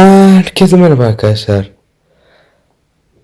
Herkese merhaba arkadaşlar.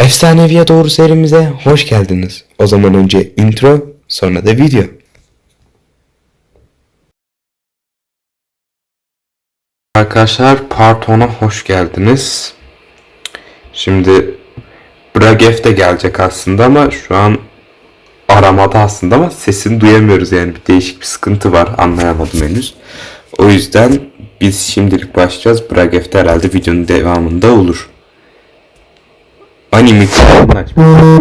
Efsaneviye doğru serimize hoş geldiniz. O zaman önce intro, sonra da video. Arkadaşlar Part 10'a hoş geldiniz. Şimdi Bragef de gelecek aslında ama şu an aramada aslında ama sesini duyamıyoruz yani bir değişik bir sıkıntı var anlayamadım henüz. O yüzden biz şimdilik başlayacağız. Bragef'te herhalde videonun devamında olur. Hani mikrofonunu aç.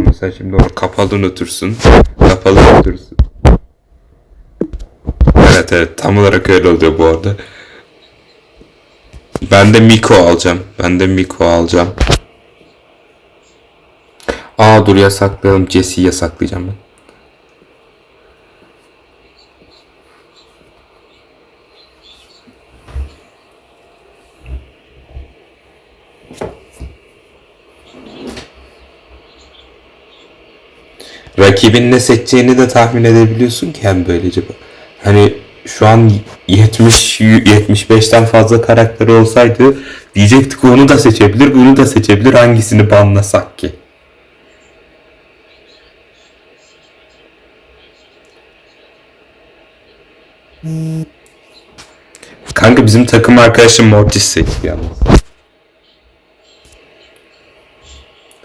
Mesela şimdi orada kapalı unutursun. Kapalı unutursun. Evet evet tam olarak öyle oluyor bu arada. Ben de Miko alacağım. Ben de Miko alacağım. Aa dur yasaklayalım. Jesse'yi yasaklayacağım ben. Rakibin ne seçeceğini de tahmin edebiliyorsun ki hem böylece. Hani şu an 70 75'ten fazla karakteri olsaydı diyecektik onu da seçebilir, bunu da seçebilir. Hangisini banlasak ki? Kanka bizim takım arkadaşım Mortis seçti yalnız.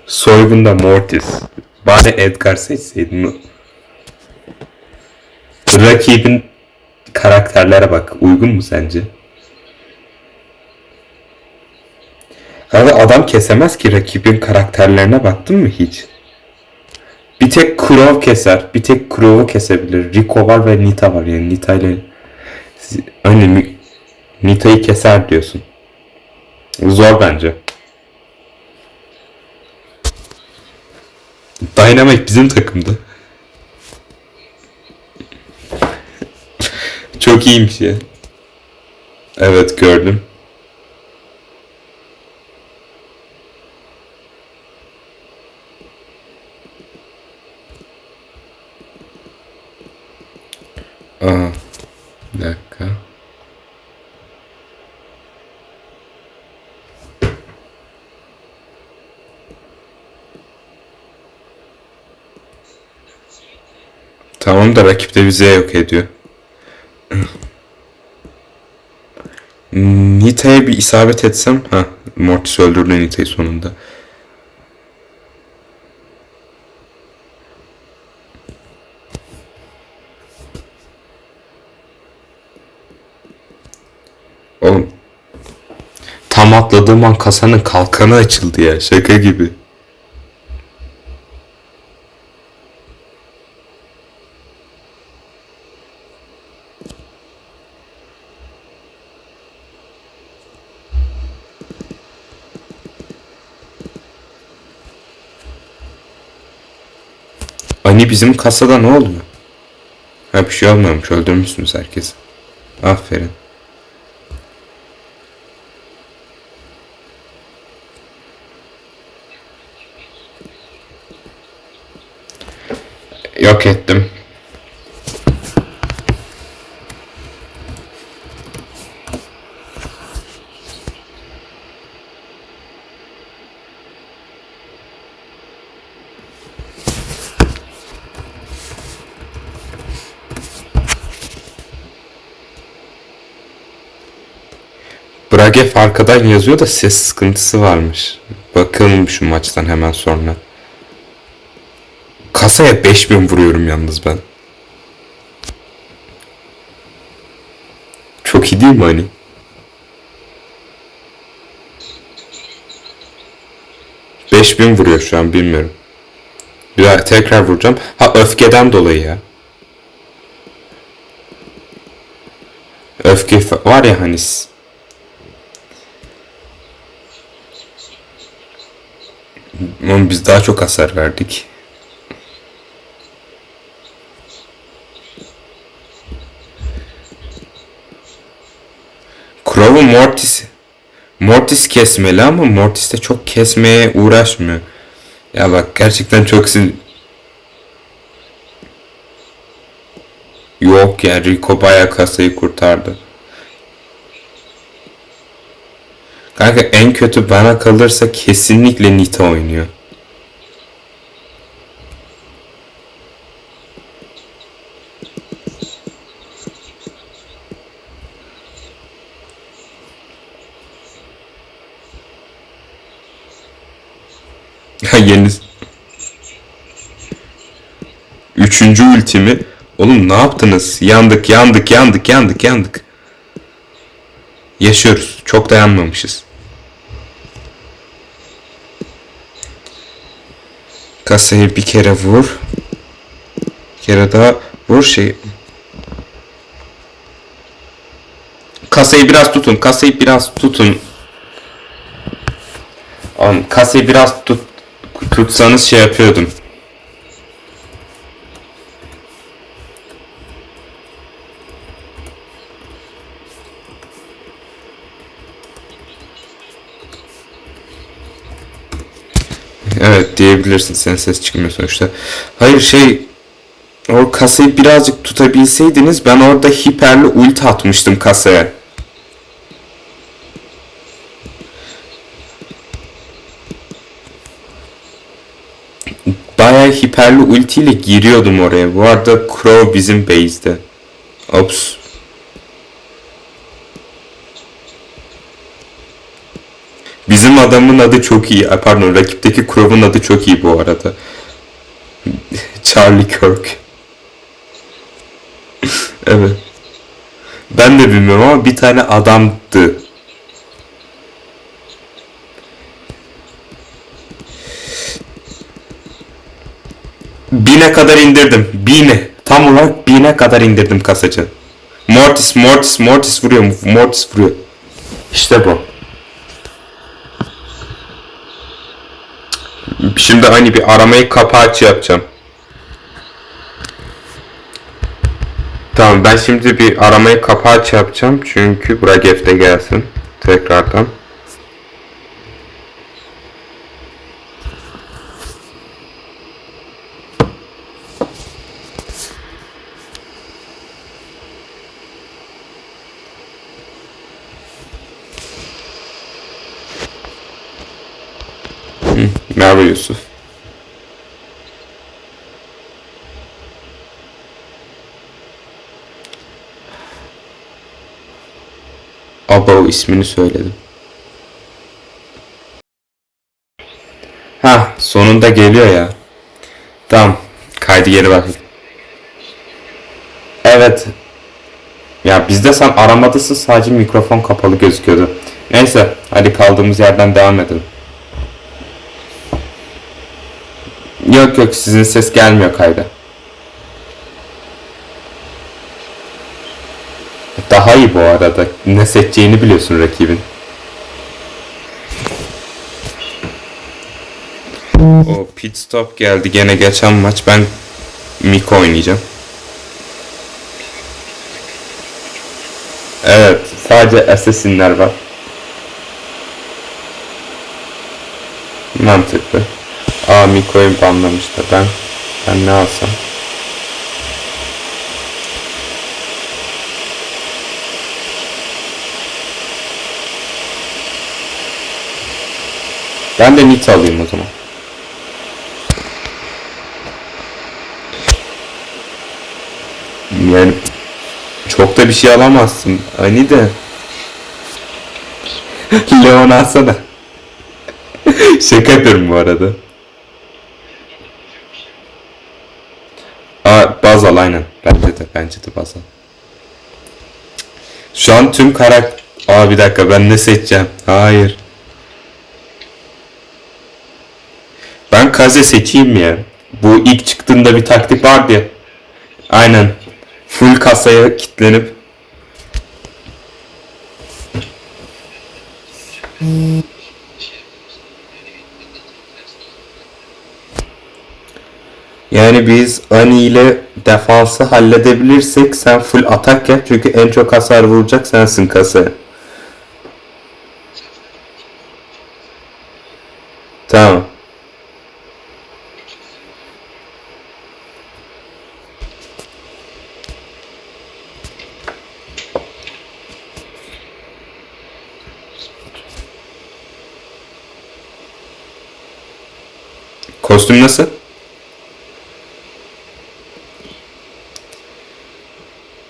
Soygunda Mortis. Bari Edgar seçseydin. Rakibin karakterlere bak. Uygun mu sence? Abi adam kesemez ki rakibin karakterlerine baktın mı hiç? Bir tek Kurov keser. Bir tek Kurov'u kesebilir. Rico var ve Nita var yani Nita ile hani Nita'yı keser diyorsun. Zor bence. Dynamite bizim takımda. Çok iyiymiş ya. Evet gördüm. Aa, bir dakika. Tamam da rakip de bize yok ediyor. Nita'ya bir isabet etsem ha Mortis öldürdü Nita'yı sonunda. Oğlum tam atladığım an kasanın kalkanı açıldı ya şaka gibi. Hani bizim kasada ne oluyor? Ha bir şey olmuyormuş öldürmüşsünüz herkesi. Aferin. Yok ettim. Bragef arkadan yazıyor da ses sıkıntısı varmış. Bakalım şu maçtan hemen sonra. Kasaya 5000 vuruyorum yalnız ben. Çok iyi değil mi hani? Beş bin vuruyor şu an bilmiyorum. Bir tekrar vuracağım. Ha öfkeden dolayı ya. Öfke var ya hani Ama biz daha çok hasar verdik. Crow'u Mortis. Mortis kesmeli ama Mortis de çok kesmeye uğraşmıyor. Ya bak gerçekten çok sin... Yok ya Rico bayağı kasayı kurtardı. Kanka en kötü bana kalırsa kesinlikle Nita oynuyor. Ya yeni... Üçüncü ultimi. Oğlum ne yaptınız? Yandık, yandık, yandık, yandık, yandık. Yaşıyoruz. Çok dayanmamışız. Kasayı bir kere vur. Bir kere daha vur şey. Kasayı biraz tutun. Kasayı biraz tutun. Kasayı biraz tut tutsanız şey yapıyordum. Evet diyebilirsin sen ses çıkmıyor sonuçta. Hayır şey o kasayı birazcık tutabilseydiniz ben orada hiperli ulti atmıştım kasaya. Bayağı hiperli ultiyle giriyordum oraya. Bu arada Crow bizim base'de. Ops. Bizim adamın adı çok iyi. Pardon rakipteki Crow'un adı çok iyi bu arada. Charlie Kirk. evet. Ben de bilmiyorum ama bir tane adamdı. Bine kadar indirdim. Bine. Tam olarak bine kadar indirdim kasacı. Mortis, Mortis, Mortis vuruyor. Mortis vuruyor. İşte bu. Şimdi hani bir aramayı kapa aç yapacağım. Tamam ben şimdi bir aramayı kapa aç yapacağım. Çünkü Bragef de gelsin. Tekrardan. Merhaba Yusuf. Abo ismini söyledim. Ha sonunda geliyor ya. Tamam. Kaydı geri bakayım. Evet. Ya bizde sen aramadasın sadece mikrofon kapalı gözüküyordu. Neyse hadi kaldığımız yerden devam edelim. Yok yok sizin ses gelmiyor kayda. Daha iyi bu arada. Ne seçeceğini biliyorsun rakibin. O pit stop geldi gene geçen maç. Ben Miko oynayacağım. Evet, sadece assassinler var. Mantıklı. Aa Miko'yu banlamışlar. Ben ben ne alsam? Ben de Nita alayım o zaman. Yani çok da bir şey alamazsın. Hani de. Leon alsana. Şaka yapıyorum bu arada. Bazal aynen. Bence de, bence de Bazal. Şu an tüm karak... Aa bir dakika ben ne seçeceğim? Hayır. Ben Kaze seçeyim mi ya? Bu ilk çıktığında bir taktik vardı ya. Aynen. Full kasaya kilitlenip Yani biz Ani ile defansı halledebilirsek sen full atak yap. Çünkü en çok hasar vuracak sensin kase. Tamam. Kostüm nasıl?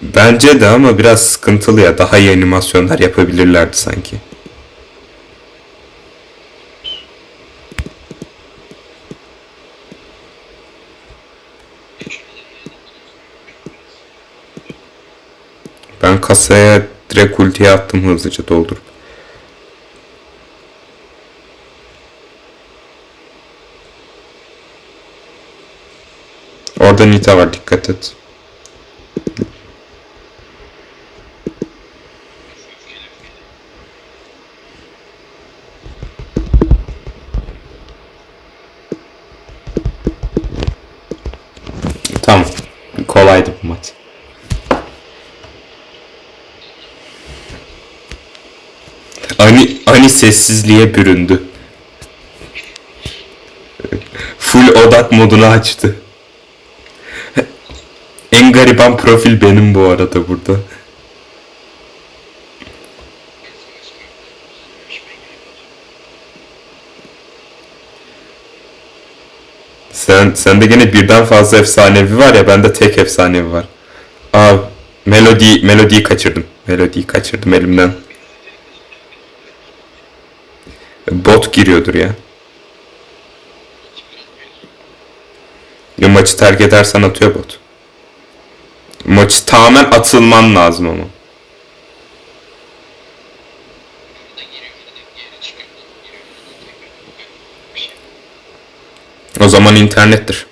Bence de ama biraz sıkıntılı ya. Daha iyi animasyonlar yapabilirlerdi sanki. Ben kasaya direkt ultiye attım hızlıca doldurup. Orada Nita var dikkat et. Tamam. Kolaydı bu maç. Ani, Ani sessizliğe büründü. Full odak modunu açtı. En gariban profil benim bu arada burada. Sen sende gene birden fazla efsanevi var ya bende tek efsanevi var. Aa melodi melodiyi kaçırdım. Melodiyi kaçırdım elimden. Bot giriyordur ya. Ya maçı terk edersen atıyor bot. Maçı tamamen atılman lazım ama. O zaman internettir.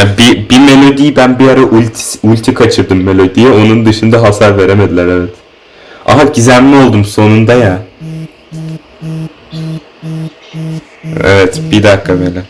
Yani bir, bir melodiyi ben bir ara ulti, ulti kaçırdım melodiye. Onun dışında hasar veremediler evet. Aha gizemli oldum sonunda ya. Evet bir dakika böyle.